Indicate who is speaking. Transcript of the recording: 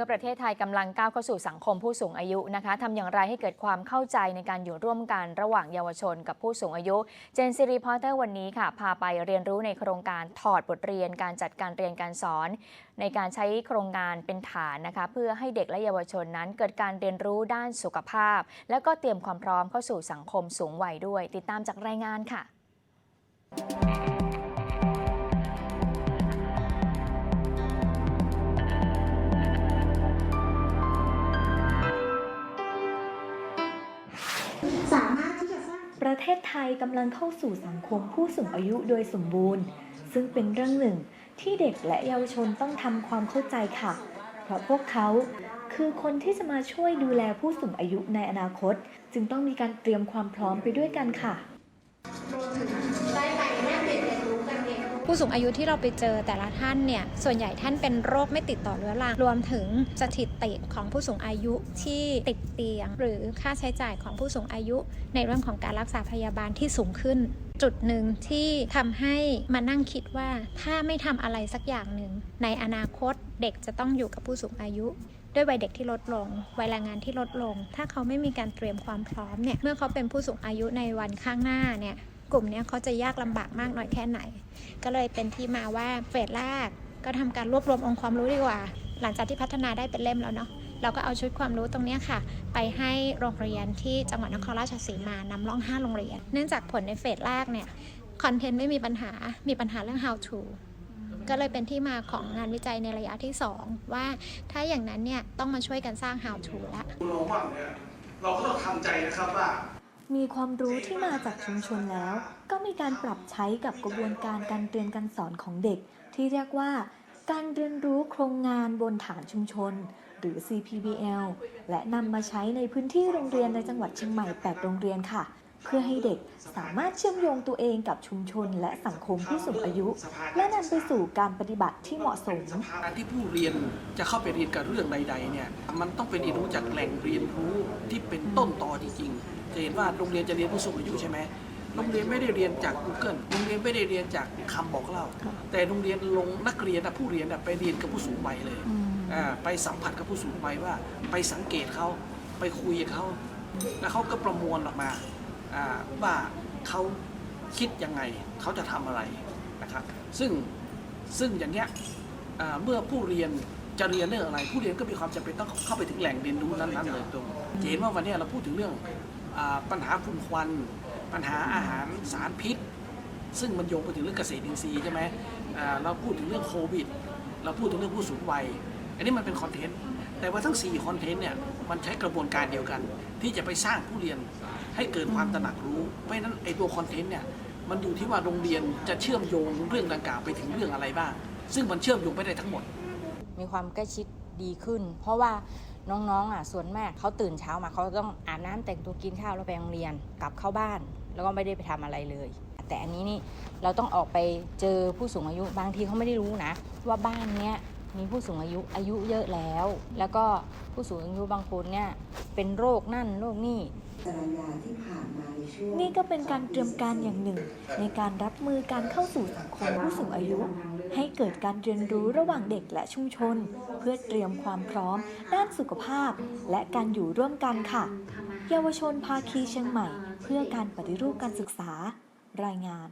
Speaker 1: มื่อประเทศไทยกำลังก้าวเข้าสู่สังคมผู้สูงอายุนะคะทำอย่างไรให้เกิดความเข้าใจในการอยู่ร่วมกันระหว่างเยาวชนกับผู้สูงอายุ เจนซีรีพอร์เตอร์วันนี้ค่ะ พาไปเรียนรู้ในโครงการถอดบทเรียนการจัดการเรียนการสอน ในการใช้โครงงานเป็นฐานนะคะ เพื่อให้เด็กและเยาวชนนั้นเกิดการเรียนรู้ด้านสุขภาพ และก็เตรียมความพร้อมเข้าสู่สังคมสูงวัยด้วย ติดตามจากรายงานค่ะ
Speaker 2: เทศไทยกำลังเข้าสู่สังคมผู้สูงอายุโดยสมบูรณ์ ซึ่งเป็นเรื่องหนึ่งที่เด็กและเยาวชนต้องทำความเข้าใจค่ะ เพราะพวกเขาคือคนที่จะมาช่วยดูแลผู้สูงอายุในอนาคต จึงต้องมีการเตรียมความพร้อมไปด้วยกันค่ะ
Speaker 3: ผู้สูงอายุที่เราไปเจอแต่ละท่านเนี่ยส่วนใหญ่ท่านเป็นโรคไม่ติดต่อเรื้อรังรวมถึงสถิติของผู้สูงอายุที่ติดเตียง หรือค่าใช้จ่ายของผู้สูงอายุ ในเรื่องของการรักษาพยาบาลที่สูงขึ้น จุดหนึ่งที่ทำให้มานั่งคิดว่าถ้าไม่ทำอะไรสักอย่างหนึ่ง ในอนาคตเด็กจะต้องอยู่กับผู้สูงอายุด้วยวัยเด็กที่ลดลง วัยแรงงานที่ลดลง ถ้าเขาไม่มีการเตรียมความพร้อมเนี่ย เมื่อเขาเป็นผู้สูงอายุในวันข้างหน้าเนี่ย กลุ่มนี้เขาจะยากลำบากมากน้อยแค่ไหน ก็เลยเป็นที่มาว่าเฟสแรกก็ทำการรวบรวมองค์ความรู้ดีกว่า หลังจากที่พัฒนาได้เป็นเล่มแล้วเนาะเราก็เอาชุดความรู้ตรงนี้ค่ะ ไปให้โรงเรียนที่จังหวัดนครราชสีมานำร่องห้าโรงเรียน เนื่องจากผลในเฟสแรกเนี่ยคอนเทนต์ไม่มีปัญหา มีปัญหาเรื่อง how to ก็เลยเป็นที่มาของงานวิจัยในระยะที่ 2 ว่าถ้าอย่างนั้นเนี่ยต้องมาช่วยกันสร้าง how to ละ
Speaker 4: คุณลงบ้างเนี่ยเราก็ต้องทำใจนะครับว่า
Speaker 2: มีความรู้ที่มาจากชุมชนแล้ว ก็มีการปรับใช้กับกระบวนการการเรียนการสอนของเด็ก ที่เรียกว่าการเรียนรู้โครงงานบนฐานชุมชน หรือ CPBL และนำมาใช้ในพื้นที่โรงเรียนในจังหวัดเชียงใหม่ 8 โรงเรียนค่ะ เพื่อให้เด็กสามารถเชื่อมโยงตัวเองกับชุมชนและสังคมผู้สูงอายุ และนำไปสู่การปฏิบัติที่เหมาะสม
Speaker 4: การที่ผู้เรียนจะเข้าไปเรียนกับเรื่องใดๆเนี่ย มันต้องเป็นเรียนรู้จากแหล่งเรียนรู้ที่เป็นต้นตอจริงๆ จะเห็นว่าโรงเรียนจะเรียนผู้สูงอายุใช่ไหมโรงเรียนไม่ได้เรียนจาก Google โรงเรียนไม่ได้เรียนจากคำบอกเล่า แต่โรงเรียนลงนักเรียนน่ะผู้เรียนน่ะไปเรียนกับผู้สูงวัยเลยอ่าไปสัมผัสกับผู้สูงวัยว่า ไปสังเกตเขาไปคุยกับเขาแล้วเขาก็ประมวลออกมาอ่าว่าเขาคิดยังไงเขาจะทำอะไรนะครับซึ่งซึ่งอย่างเงี้ยอ่าเมื่อผู้เรียนจะเรียนเรื่องอะไร ผู้เรียนก็มีความจำเป็นต้องเข้าไปถึงแหล่งเรียนรู้นั้นๆเลยตรงจะเห็นว่าวันนี้เราพูดถึงเรื่องอา ปัญหาฝุ่นควัน ปัญหาอาหารสารพิษ ซึ่งมันโยงไปถึงเรื่องเกษตรอินทรีย์ใช่ไหมเราพูดถึงเรื่องโควิด เราพูดถึงเรื่องผู้สูงวัย อันนี้มันเป็นคอนเทนต์ แต่ว่าทั้ง4คอนเทนต์เนี่ยมันใช้กระบวนการเดียวกัน ที่จะไปสร้างผู้เรียนให้เกิดความตระหนักรู้ เพราะฉะนั้นไอ้ตัวคอนเทนต์เนี่ยมันอยู่ที่ว่าโรงเรียนจะเชื่อมโยงเรื่องดังกล่าวไปถึงเรื่องอะไรบ้าง ซึ่งมันเชื่อมโยงไปได้ทั้งหมด
Speaker 5: มีความใกล้ชิดดีขึ้น เพราะว่า น้องๆอะส่วนมากเขาตื่นเช้ามาเขาต้องอาบน้ำแต่งตัวกินข้าวแล้วไปโรงเรียนกลับเข้าบ้าน แล้วก็ไม่ได้ไปทำอะไรเลย แต่อันนี้นี่เราต้องออกไปเจอผู้สูงอายุบางทีเขาไม่ได้รู้นะ ว่าบ้านเนี้ยมีผู้สูงอายุอายุเยอะแล้ว แล้วก็ผู้สูงอายุบางคนเนี่ยเป็นโรคนั่นโรคนี่
Speaker 2: นี่ก็เป็นการเตรียมการอย่างหนึ่ง ในการรับมือการเข้าสู่สังคมผู้สูงอายุ ให้เกิดการเรียนรู้ระหว่างเด็กและชุมชน เพื่อเตรียมความพร้อม ด้านสุขภาพ และการอยู่ร่วมกันค่ะ เยาวชนภาคีเชียงใหม่ เพื่อการปฏิรูปการศึกษา รายงาน